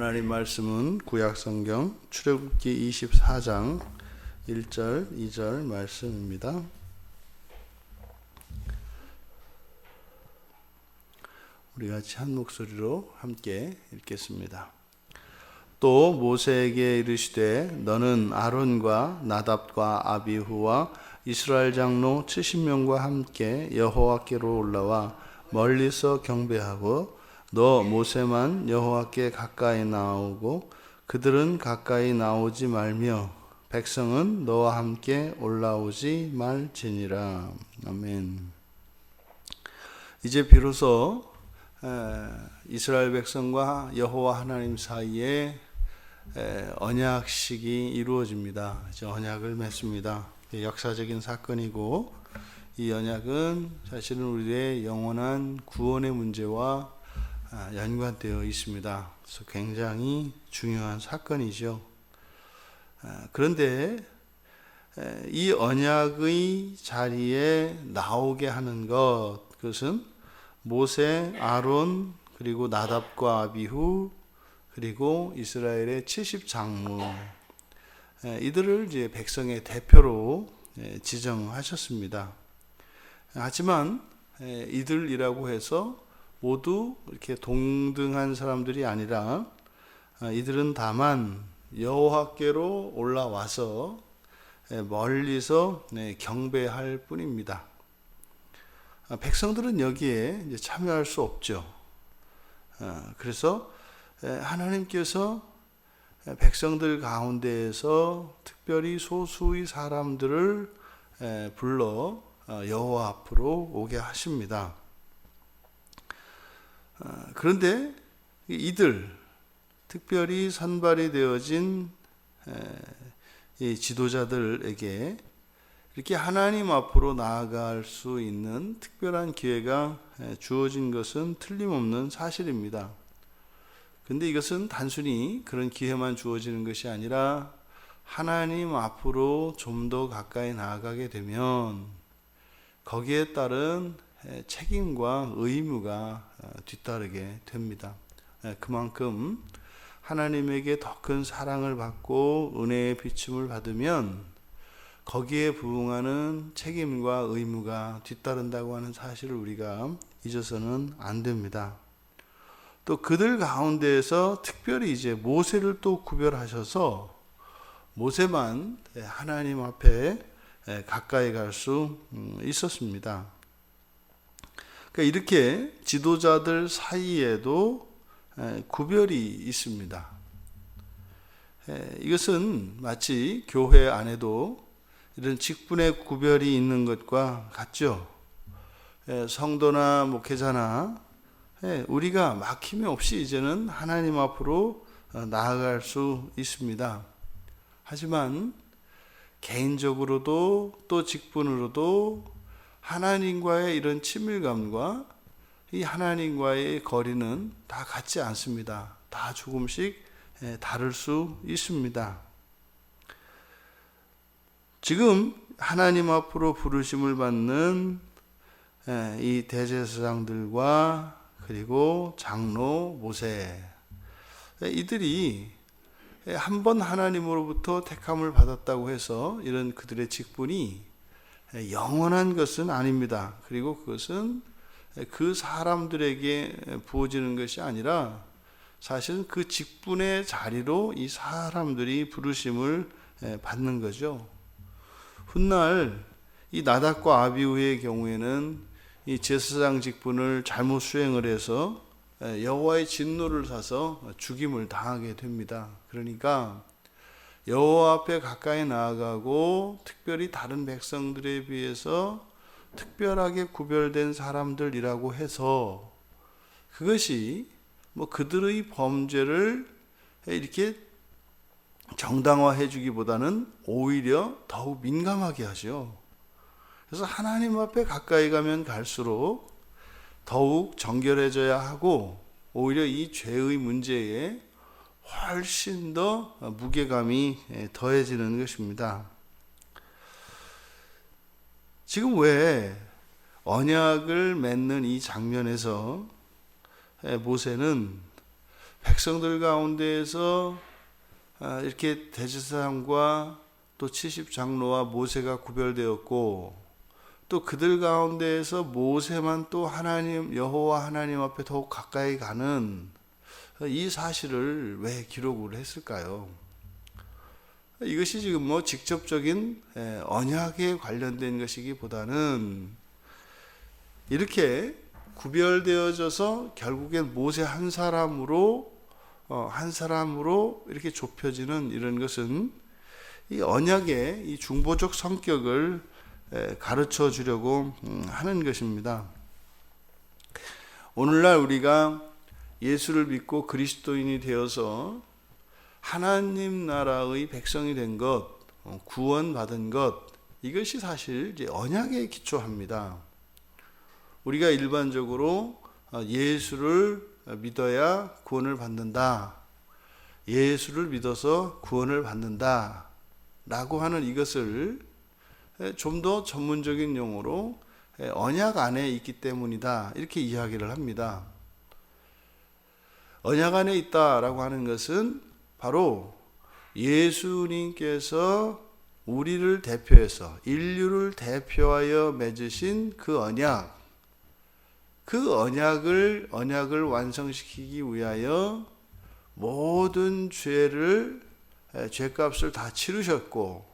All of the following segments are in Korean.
하나님 말씀은 구약 성경 출애굽기 24장 1절, 2절 말씀입니다. 우리 같이 한 목소리로 함께 읽겠습니다. 또 모세에게 이르시되 너는 아론과 나답과 아비후와 이스라엘 장로 70명과 함께 여호와께로 올라와 멀리서 경배하고 너 모세만 여호와께 가까이 나오고 그들은 가까이 나오지 말며 백성은 너와 함께 올라오지 말지니라. 아멘. 이제 비로소 이스라엘 백성과 여호와 하나님 사이에 언약식이 이루어집니다. 이제 언약을 맺습니다. 역사적인 사건이고 이 언약은 사실은 우리의 영원한 구원의 문제와 연관되어 있습니다. 그래서 굉장히 중요한 사건이죠. 그런데 이 언약의 자리에 나오게 하는 것, 그것은 모세, 아론, 그리고 나답과 아비후, 그리고 이스라엘의 70장로, 이들을 이제 백성의 대표로 지정하셨습니다. 하지만 이들이라고 해서 모두 이렇게 동등한 사람들이 아니라 이들은 다만 여호와께로 올라와서 멀리서 경배할 뿐입니다. 백성들은 여기에 참여할 수 없죠. 그래서 하나님께서 백성들 가운데에서 특별히 소수의 사람들을 불러 여호와 앞으로 오게 하십니다. 그런데 이들 특별히 선발이 되어진 이 지도자들에게 이렇게 하나님 앞으로 나아갈 수 있는 특별한 기회가 주어진 것은 틀림없는 사실입니다. 근데 이것은 단순히 그런 기회만 주어지는 것이 아니라 하나님 앞으로 좀 더 가까이 나아가게 되면 거기에 따른 책임과 의무가 뒤따르게 됩니다. 그만큼 하나님에게 더 큰 사랑을 받고 은혜의 비춤을 받으면 거기에 부응하는 책임과 의무가 뒤따른다고 하는 사실을 우리가 잊어서는 안 됩니다. 또 그들 가운데에서 특별히 이제 모세를 또 구별하셔서 모세만 하나님 앞에 가까이 갈 수 있었습니다. 그러니까 이렇게 지도자들 사이에도 구별이 있습니다. 이것은 마치 교회 안에도 이런 직분의 구별이 있는 것과 같죠. 성도나 목회자나 우리가 막힘이 없이 이제는 하나님 앞으로 나아갈 수 있습니다. 하지만 개인적으로도 또 직분으로도 하나님과의 이런 친밀감과 이 하나님과의 거리는 다 같지 않습니다. 다 조금씩 다를 수 있습니다. 지금 하나님 앞으로 부르심을 받는 이 대제사장들과 그리고 장로 모세 이들이 한 번 하나님으로부터 택함을 받았다고 해서 이런 그들의 직분이 영원한 것은 아닙니다. 그리고 그것은 그 사람들에게 부어지는 것이 아니라 사실은 그 직분의 자리로 이 사람들이 부르심을 받는 거죠. 훗날 이 나닥과 아비우의 경우에는 이 제사장 직분을 잘못 수행을 해서 여호와의 진노를 사서 죽임을 당하게 됩니다. 그러니까 여호와 앞에 가까이 나아가고 특별히 다른 백성들에 비해서 특별하게 구별된 사람들이라고 해서 그것이 뭐 그들의 범죄를 이렇게 정당화해 주기보다는 오히려 더욱 민감하게 하죠. 그래서 하나님 앞에 가까이 가면 갈수록 더욱 정결해져야 하고 오히려 이 죄의 문제에 훨씬 더 무게감이 더해지는 것입니다. 지금 왜 언약을 맺는 이 장면에서 모세는 백성들 가운데에서 아, 이렇게 대제사장과 또 70장로와 모세가 구별되었고 또 그들 가운데에서 모세만 또 하나님 여호와 하나님 앞에 더욱 가까이 가는 이 사실을 왜 기록을 했을까요? 이것이 지금 뭐 직접적인 예, 언약에 관련된 것이기보다는 이렇게 구별되어져서 결국엔 모세 한 사람으로 어, 한 사람으로 이렇게 좁혀지는 이런 것은 이 언약의 이 중보적 성격을 에, 가르쳐 주려고 음, 하는 것입니다. 오늘날 우리가 예수를 믿고 그리스도인이 되어서 하나님 나라의 백성이 된 것, 어, 구원받은 것, 이것이 사실 언약에 기초합니다. 우리가 일반적으로 어, 예수를 믿어야 구원을 받는다. 예수를 믿어서 구원을 받는다. 라고 하는 이것을 좀 더 전문적인 용어로 언약 안에 있기 때문이다. 이렇게 이야기를 합니다. 언약 안에 있다라고 하는 것은 바로 예수님께서 우리를 대표해서 인류를 대표하여 맺으신 그 언약, 그 언약을 언약을 완성시키기 위하여 모든 죄를 죄값을 다 치르셨고,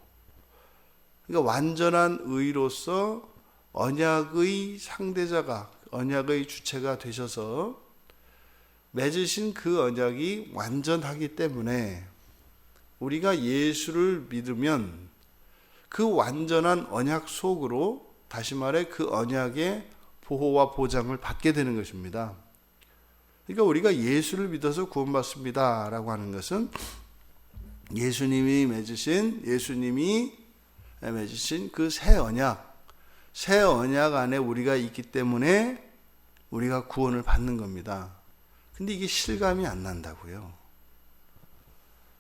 그러니까 완전한 의로서 언약의 상대자가 언약의 주체가 되셔서 맺으신 그 언약이 완전하기 때문에 우리가 예수를 믿으면 그 완전한 언약 속으로 다시 말해 그 언약의 보호와 보장을 받게 되는 것입니다. 그러니까 우리가 예수를 믿어서 구원받습니다라고 하는 것은 예수님이 맺으신 예수님이 맺으신 그 새 언약, 새 언약 안에 우리가 있기 때문에 우리가 구원을 받는 겁니다. 근데 이게 실감이 안 난다고요.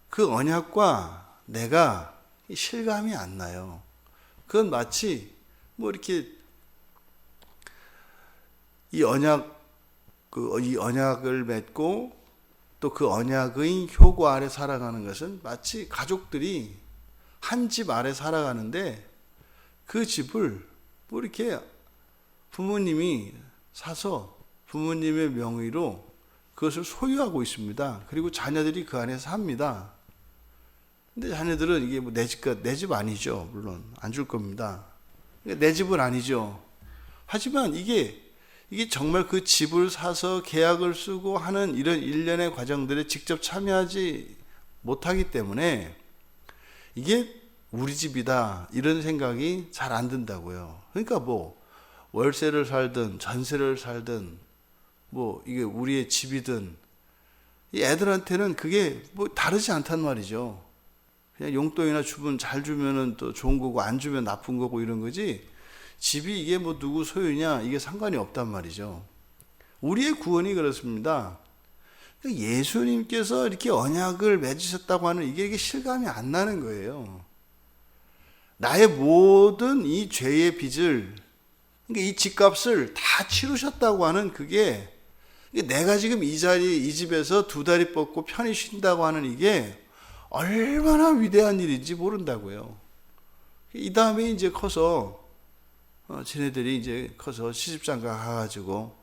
그 언약과 내가 실감이 안 나요. 그건 마치 뭐 이렇게 이 언약 그 이 언약을 맺고 또 그 언약의 효과 아래 살아가는 것은 마치 가족들이 한 집 아래 살아가는데 그 집을 뭐 이렇게 부모님이 사서 부모님의 명의로 그것을 소유하고 있습니다. 그리고 자녀들이 그 안에 삽니다. 근데 자녀들은 이게 뭐 내 집과 내집 아니죠. 물론 안 줄 겁니다. 내 집은 아니죠. 하지만 이게 이게 정말 그 집을 사서 계약을 쓰고 하는 이런 일련의 과정들에 직접 참여하지 못하기 때문에 이게 우리 집이다 이런 생각이 잘 안 든다고요. 그러니까 뭐 월세를 살든 전세를 살든 뭐 이게 우리의 집이든 이 애들한테는 그게 뭐 다르지 않단 말이죠. 그냥 용돈이나 주면 잘 주면은 또 좋은 거고 안 주면 나쁜 거고 이런 거지. 집이 이게 뭐 누구 소유냐 이게 상관이 없단 말이죠. 우리의 구원이 그렇습니다. 예수님께서 이렇게 언약을 맺으셨다고 하는 이게, 이게 실감이 안 나는 거예요. 나의 모든 이 죄의 빚을 그러니까 이 집값을 다 치르셨다고 하는 그게 내가 지금 이 자리 이 집에서 두 다리 뻗고 편히 쉰다고 하는 이게 얼마나 위대한 일인지 모른다고요. 이 다음에 이제 커서 어, 쟤네들이 이제 커서 시집장가 가가지고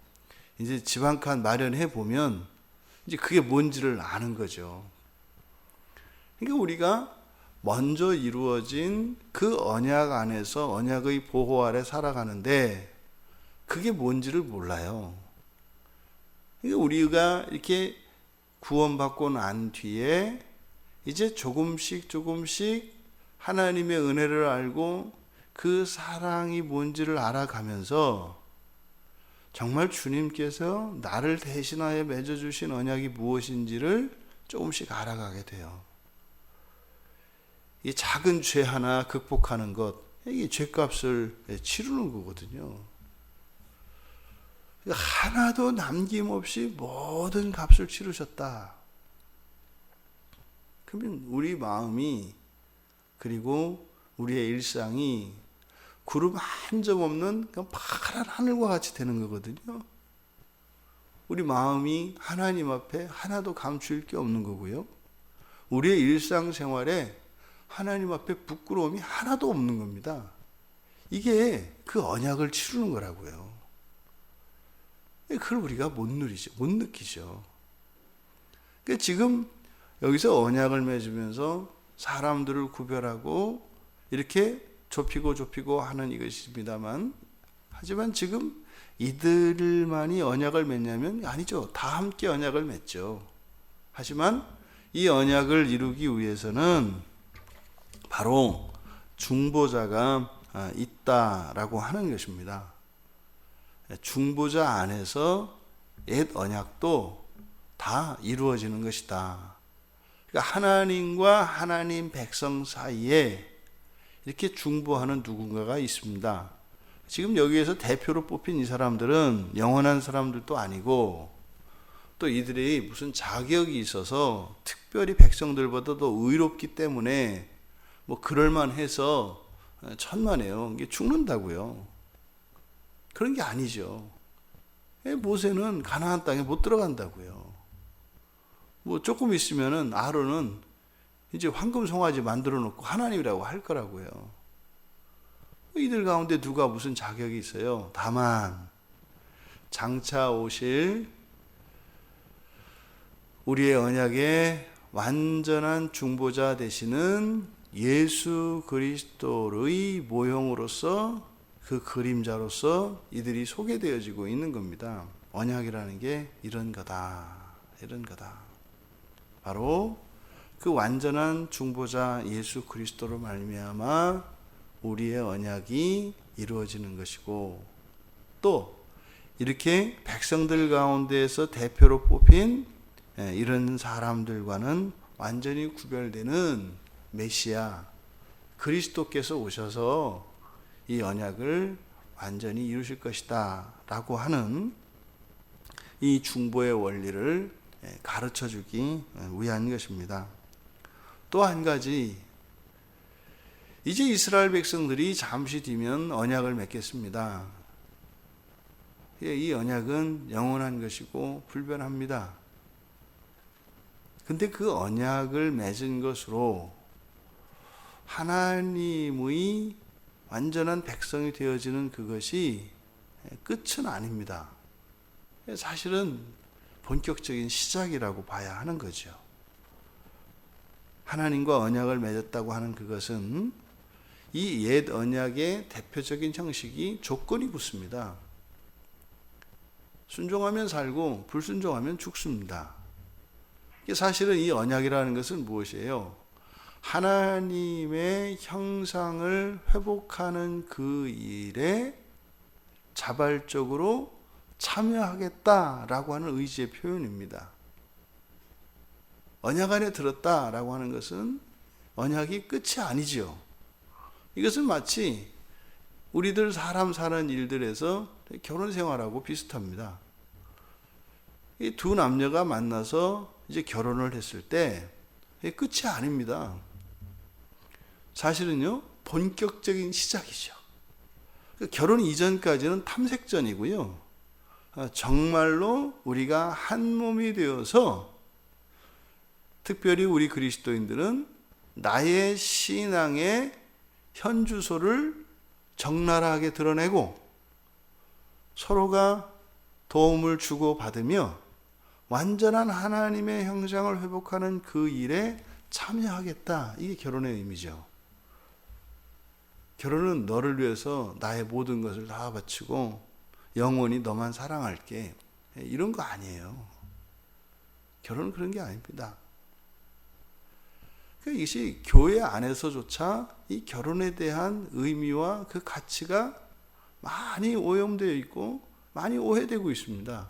이제 집 한 칸 마련해 보면 이제 그게 뭔지를 아는 거죠. 그러니까 우리가 먼저 이루어진 그 언약 안에서 언약의 보호 아래 살아가는데 그게 뭔지를 몰라요. 우리가 이렇게 구원받고 난 뒤에 이제 조금씩 조금씩 하나님의 은혜를 알고 그 사랑이 뭔지를 알아가면서 정말 주님께서 나를 대신하여 맺어주신 언약이 무엇인지를 조금씩 알아가게 돼요. 이 작은 죄 하나 극복하는 것, 이게 죄값을 치르는 거거든요. 하나도 남김없이 모든 값을 치르셨다. 그러면 우리 마음이 그리고 우리의 일상이 구름 한 점 없는 파란 하늘과 같이 되는 거거든요. 우리 마음이 하나님 앞에 하나도 감출 게 없는 거고요. 우리의 일상생활에 하나님 앞에 부끄러움이 하나도 없는 겁니다. 이게 그 언약을 치르는 거라고요. 그걸 우리가 못 누리죠. 못 느끼죠. 그러니까 지금 여기서 언약을 맺으면서 사람들을 구별하고 이렇게 좁히고 좁히고 하는 이것입니다만 하지만 지금 이들만이 언약을 맺냐면 아니죠. 다 함께 언약을 맺죠. 하지만 이 언약을 이루기 위해서는 바로 중보자가 아, 있다라고 하는 것입니다. 중보자 안에서 옛 언약도 다 이루어지는 것이다. 그러니까 하나님과 하나님 백성 사이에 이렇게 중보하는 누군가가 있습니다. 지금 여기에서 대표로 뽑힌 이 사람들은 영원한 사람들도 아니고 또 이들이 무슨 자격이 있어서 특별히 백성들보다 더 의롭기 때문에 뭐 그럴만 해서 천만에요. 이게 죽는다고요. 그런 게 아니죠. 예, 모세는 가나안 땅에 못 들어간다고요. 뭐 조금 있으면은 아론은 이제 황금 송아지 만들어 놓고 하나님이라고 할 거라고요. 이들 가운데 누가 무슨 자격이 있어요? 다만 장차 오실 우리의 언약의 완전한 중보자 되시는 예수 그리스도의 모형으로서 그 그림자로서 이들이 소개되어지고 있는 겁니다. 언약이라는 게 이런 거다. 이런 거다. 바로 그 완전한 중보자 예수 그리스도로 말미암아 우리의 언약이 이루어지는 것이고 또 이렇게 백성들 가운데에서 대표로 뽑힌 예, 이런 사람들과는 완전히 구별되는 메시아 그리스도께서 오셔서 이 언약을 완전히 이루실 것이다 라고 하는 이 중보의 원리를 예, 가르쳐 주기 위한 것입니다. 또 한 가지 이제 이스라엘 백성들이 잠시 뒤면 언약을 맺겠습니다. 예, 이 언약은 영원한 것이고 불변합니다. 근데 그 언약을 맺은 것으로 하나님의 완전한 백성이 되어지는 그것이 끝은 아닙니다. 사실은 본격적인 시작이라고 봐야 하는 거죠. 하나님과 언약을 맺었다고 하는 그것은 이 옛 언약의 대표적인 형식이 조건이 붙습니다. 순종하면 살고 불순종하면 죽습니다. 사실은 이 언약이라는 것은 무엇이에요? 하나님의 형상을 회복하는 그 일에 자발적으로 참여하겠다라고 하는 의지의 표현입니다. 언약 안에 들었다라고 하는 것은 언약이 끝이 아니지요. 이것은 마치 우리들 사람 사는 일들에서 결혼 생활하고 비슷합니다. 이 두 남녀가 만나서 이제 결혼을 했을 때 끝이 아닙니다. 사실은요, 본격적인 시작이죠. 그 결혼 이전까지는 탐색전이고요. 아, 정말로 우리가 한 몸이 되어서 특별히 우리 그리스도인들은 나의 신앙의 현주소를 적나라하게 드러내고 서로가 도움을 주고 받으며 완전한 하나님의 형상을 회복하는 그 일에 참여하겠다. 이게 결혼의 의미죠. 결혼은 너를 위해서 나의 모든 것을 다 바치고 영원히 너만 사랑할게. 이런 거 아니에요. 결혼은 그런 게 아닙니다. 그러니까 이것이 교회 안에서조차 이 결혼에 대한 의미와 그 가치가 많이 오염되어 있고 많이 오해되고 있습니다.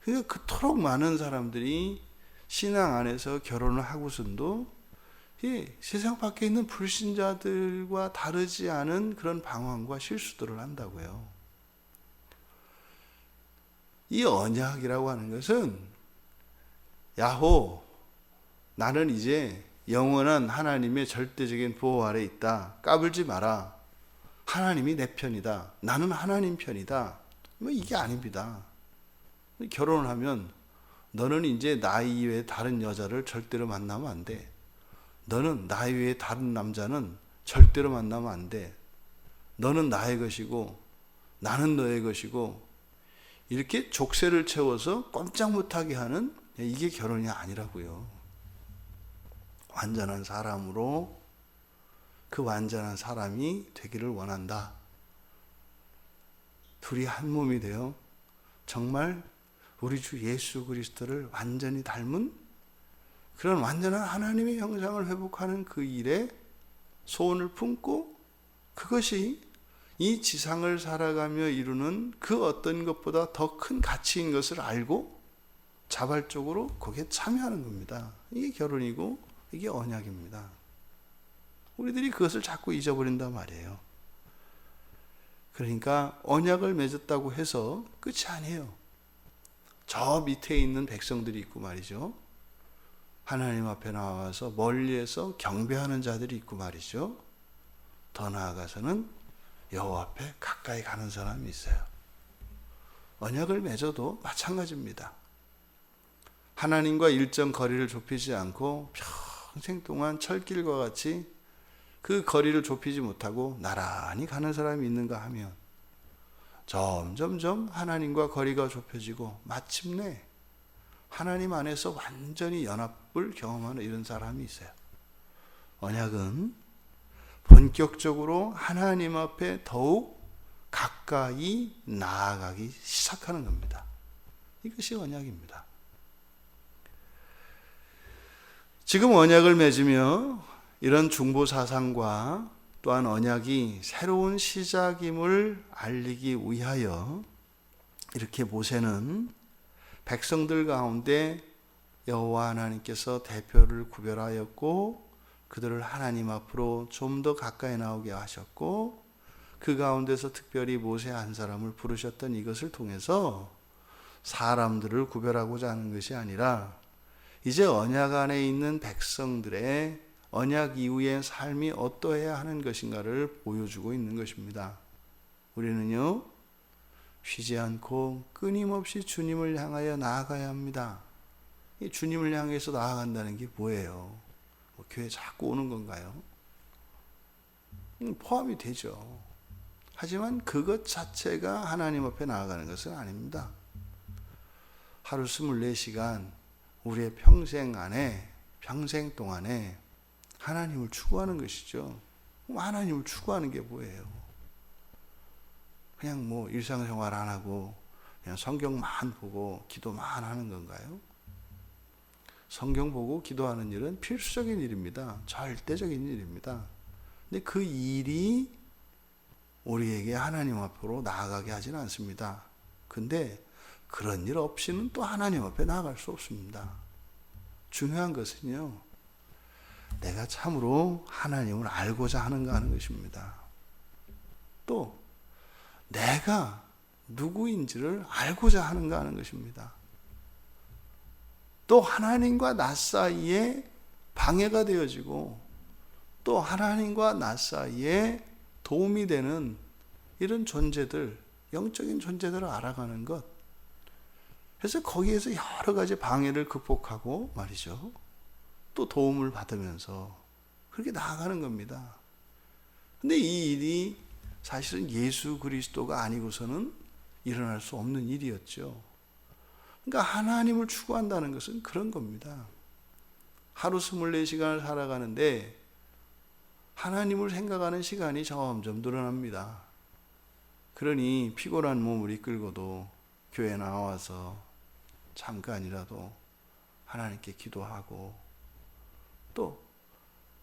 그러니까 그토록 많은 사람들이 신앙 안에서 결혼을 하고선도 세상 밖에 있는 불신자들과 다르지 않은 그런 방황과 실수들을 한다고요. 이 언약이라고 하는 것은 야호 나는 이제 영원한 하나님의 절대적인 보호 아래 있다. 까불지 마라. 하나님이 내 편이다. 나는 하나님 편이다. 뭐 이게 아닙니다. 결혼을 하면 너는 이제 나 이외에 다른 여자를 절대로 만나면 안 돼. 너는 나 이외에 다른 남자는 절대로 만나면 안 돼. 너는 나의 것이고 나는 너의 것이고 이렇게 족쇄를 채워서 꼼짝 못하게 하는 이게 결혼이 아니라고요. 완전한 사람으로 그 완전한 사람이 되기를 원한다. 둘이 한 몸이 되어 정말 우리 주 예수 그리스도를 완전히 닮은 그런 완전한 하나님의 형상을 회복하는 그 일에 소원을 품고 그것이 이 지상을 살아가며 이루는 그 어떤 것보다 더 큰 가치인 것을 알고 자발적으로 거기에 참여하는 겁니다. 이게 결혼이고 이게 언약입니다. 우리들이 그것을 자꾸 잊어버린단 말이에요. 그러니까 언약을 맺었다고 해서 끝이 아니에요. 저 밑에 있는 백성들이 있고 말이죠. 하나님 앞에 나와서 멀리에서 경배하는 자들이 있고 말이죠. 더 나아가서는 여호와 앞에 가까이 가는 사람이 있어요. 언약을 맺어도 마찬가지입니다. 하나님과 일정 거리를 좁히지 않고 평생 동안 철길과 같이 그 거리를 좁히지 못하고 나란히 가는 사람이 있는가 하면 점점점 하나님과 거리가 좁혀지고 마침내 하나님 안에서 완전히 연합을 경험하는 이런 사람이 있어요. 언약은 본격적으로 하나님 앞에 더욱 가까이 나아가기 시작하는 겁니다. 이것이 언약입니다. 지금 언약을 맺으며 이런 중보 사상과 또한 언약이 새로운 시작임을 알리기 위하여 이렇게 모세는 백성들 가운데 여호와 하나님께서 대표를 구별하였고 그들을 하나님 앞으로 좀 더 가까이 나오게 하셨고 그 가운데서 특별히 모세 한 사람을 부르셨던 이것을 통해서 사람들을 구별하고자 하는 것이 아니라 이제 언약 안에 있는 백성들의 언약 이후의 삶이 어떠해야 하는 것인가를 보여주고 있는 것입니다. 우리는요, 쉬지 않고 끊임없이 주님을 향하여 나아가야 합니다. 이 주님을 향해서 나아간다는 게 뭐예요? 뭐 교회 자꾸 오는 건가요? 음, 포함이 되죠. 하지만 그것 자체가 하나님 앞에 나아가는 것은 아닙니다. 하루 24시간 우리의 평생 안에, 평생 동안에 하나님을 추구하는 것이죠. 하나님을 추구하는 게 뭐예요? 그냥 뭐 일상생활 안 하고 그냥 성경만 보고 기도만 하는 건가요? 성경 보고 기도하는 일은 필수적인 일입니다. 절대적인 일입니다. 근데 그 일이 우리에게 하나님 앞으로 나아가게 하지는 않습니다. 근데 그런 일 없이는 또 하나님 앞에 나아갈 수 없습니다. 중요한 것은요, 내가 참으로 하나님을 알고자 하는가 하는 것입니다. 또, 내가 누구인지를 알고자 하는가 하는 것입니다. 또 하나님과 나 사이에 방해가 되어지고 또 하나님과 나 사이에 도움이 되는 이런 존재들, 영적인 존재들을 알아가는 것. 그래서 거기에서 여러 가지 방해를 극복하고 말이죠. 또 도움을 받으면서 그렇게 나아가는 겁니다. 근데 이 일이 사실은 예수 그리스도가 아니고서는 일어날 수 없는 일이었죠. 그러니까 하나님을 추구한다는 것은 그런 겁니다. 하루 24시간을 살아가는데 하나님을 생각하는 시간이 점점 늘어납니다. 그러니 피곤한 몸을 이끌고도 교회 나와서 잠깐이라도 하나님께 기도하고 또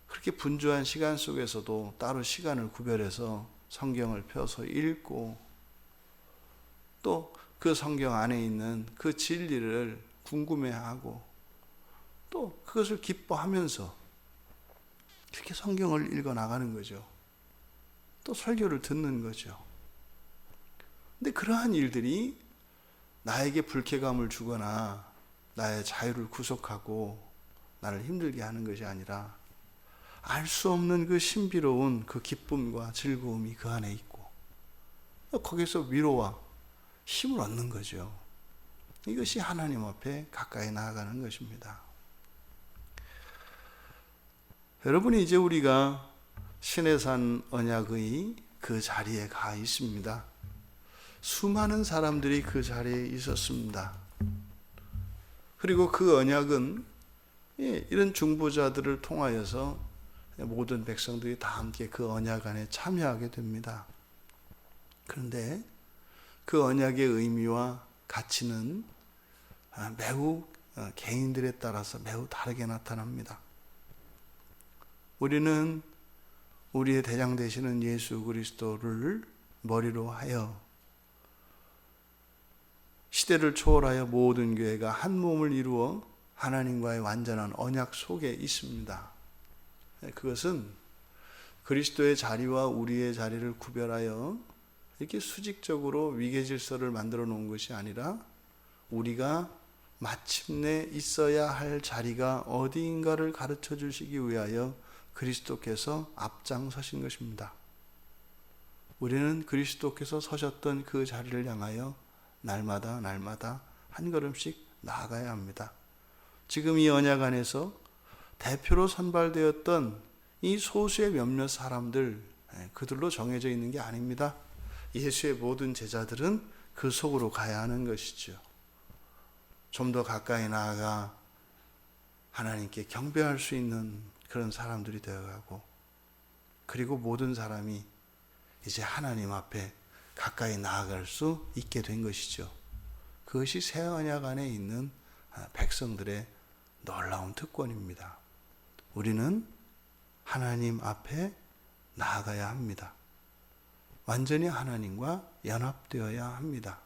그렇게 분주한 시간 속에서도 따로 시간을 구별해서 성경을 펴서 읽고 또 그 성경 안에 있는 그 진리를 궁금해하고 또 그것을 기뻐하면서 그렇게 성경을 읽어 나가는 거죠. 또 설교를 듣는 거죠. 근데 그러한 일들이 나에게 불쾌감을 주거나 나의 자유를 구속하고 나를 힘들게 하는 것이 아니라 알 수 없는 그 신비로운 그 기쁨과 즐거움이 그 안에 있고 거기서 위로와 힘을 얻는 거죠. 이것이 하나님 앞에 가까이 나아가는 것입니다. 여러분이 이제 우리가 신해산 언약의 그 자리에 가 있습니다. 수많은 사람들이 그 자리에 있었습니다. 그리고 그 언약은 예, 이런 중보자들을 통하여서 모든 백성들이 다 함께 그 언약 안에 참여하게 됩니다. 그런데 그 언약의 의미와 가치는 아, 매우 어, 개인들에 따라서 매우 다르게 나타납니다. 우리는 우리의 대장 되시는 예수 그리스도를 머리로 하여 시대를 초월하여 모든 교회가 한 몸을 이루어 하나님과의 완전한 언약 속에 있습니다. 그것은 그리스도의 자리와 우리의 자리를 구별하여 이렇게 수직적으로 위계 질서를 만들어 놓은 것이 아니라 우리가 마침내 있어야 할 자리가 어디인가를 가르쳐 주시기 위하여 그리스도께서 앞장서신 것입니다. 우리는 그리스도께서 서셨던 그 자리를 향하여 날마다 날마다 한 걸음씩 나아가야 합니다. 지금 이 언약 안에서 대표로 선발되었던 이 소수의 몇몇 사람들, 예, 그들로 정해져 있는 게 아닙니다. 예수의 모든 제자들은 그 속으로 가야 하는 것이죠. 좀 더 가까이 나아가 하나님께 경배할 수 있는 그런 사람들이 되어가고, 그리고 모든 사람이 이제 하나님 앞에 가까이 나아갈 수 있게 된 것이죠. 그것이 새 언약 안에 있는 백성들의 놀라운 특권입니다. 우리는 하나님 앞에 나아가야 합니다. 완전히 하나님과 연합되어야 합니다.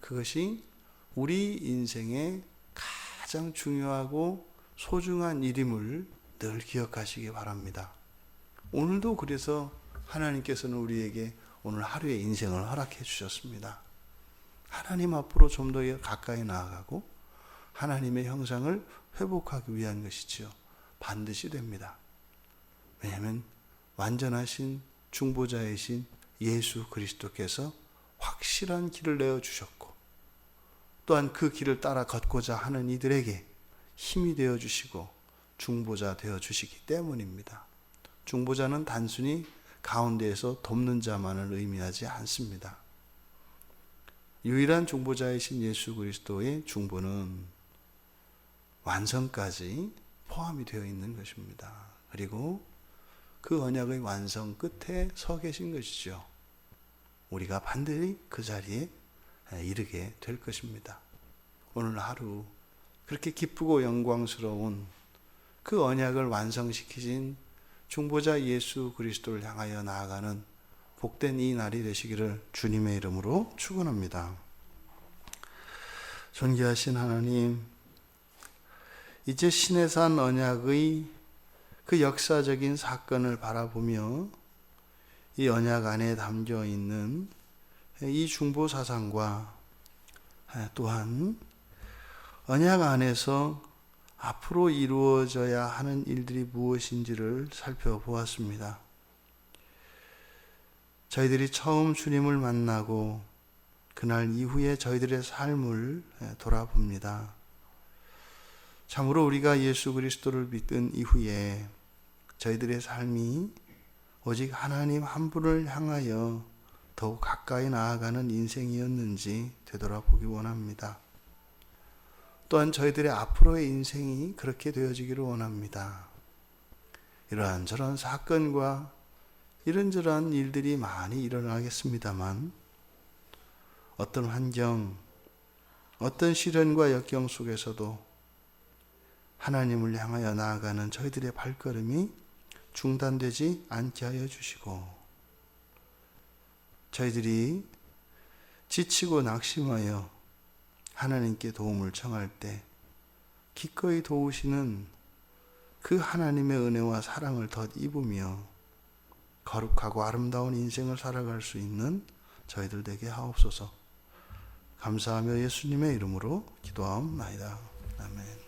그것이 우리 인생의 가장 중요하고 소중한 일임을 늘 기억하시기 바랍니다. 오늘도 그래서 하나님께서는 우리에게 오늘 하루의 인생을 허락해 주셨습니다. 하나님 앞으로 좀 더 가까이 나아가고 하나님의 형상을 회복하기 위한 것이지요. 반드시 됩니다. 왜냐하면 완전하신 중보자이신 예수 그리스도께서 확실한 길을 내어 주셨고 또한 그 길을 따라 걷고자 하는 이들에게 힘이 되어 주시고 중보자 되어 주시기 때문입니다. 중보자는 단순히 가운데에서 돕는 자만을 의미하지 않습니다. 유일한 중보자이신 예수 그리스도의 중보는 완성까지 포함이 되어 있는 것입니다. 그리고 그 언약의 완성 끝에 서 계신 것이죠. 우리가 반드시 그 자리에 이르게 될 것입니다. 오늘 하루 그렇게 기쁘고 영광스러운 그 언약을 완성시키신 중보자 예수 그리스도를 향하여 나아가는 복된 이 날이 되시기를 주님의 이름으로 축원합니다. 존귀하신 하나님, 이제 신의 산 언약의 그 역사적인 사건을 바라보며 이 언약 안에 담겨 있는 이 중보 사상과 또한 언약 안에서 앞으로 이루어져야 하는 일들이 무엇인지를 살펴보았습니다. 저희들이 처음 주님을 만나고 그날 이후에 저희들의 삶을 돌아봅니다. 참으로 우리가 예수 그리스도를 믿은 이후에 저희들의 삶이 오직 하나님 한 분을 향하여 더욱 가까이 나아가는 인생이었는지 되돌아보기 원합니다. 또한 저희들의 앞으로의 인생이 그렇게 되어지기를 원합니다. 이러한 저런 사건과 이런저런 일들이 많이 일어나겠습니다만 어떤 환경, 어떤 시련과 역경 속에서도 하나님을 향하여 나아가는 저희들의 발걸음이 중단되지 않게 하여 주시고 저희들이 지치고 낙심하여 하나님께 도움을 청할 때 기꺼이 도우시는 그 하나님의 은혜와 사랑을 덧입으며 거룩하고 아름다운 인생을 살아갈 수 있는 저희들 되게 하옵소서. 감사하며 예수님의 이름으로 기도하옵나이다. 아멘.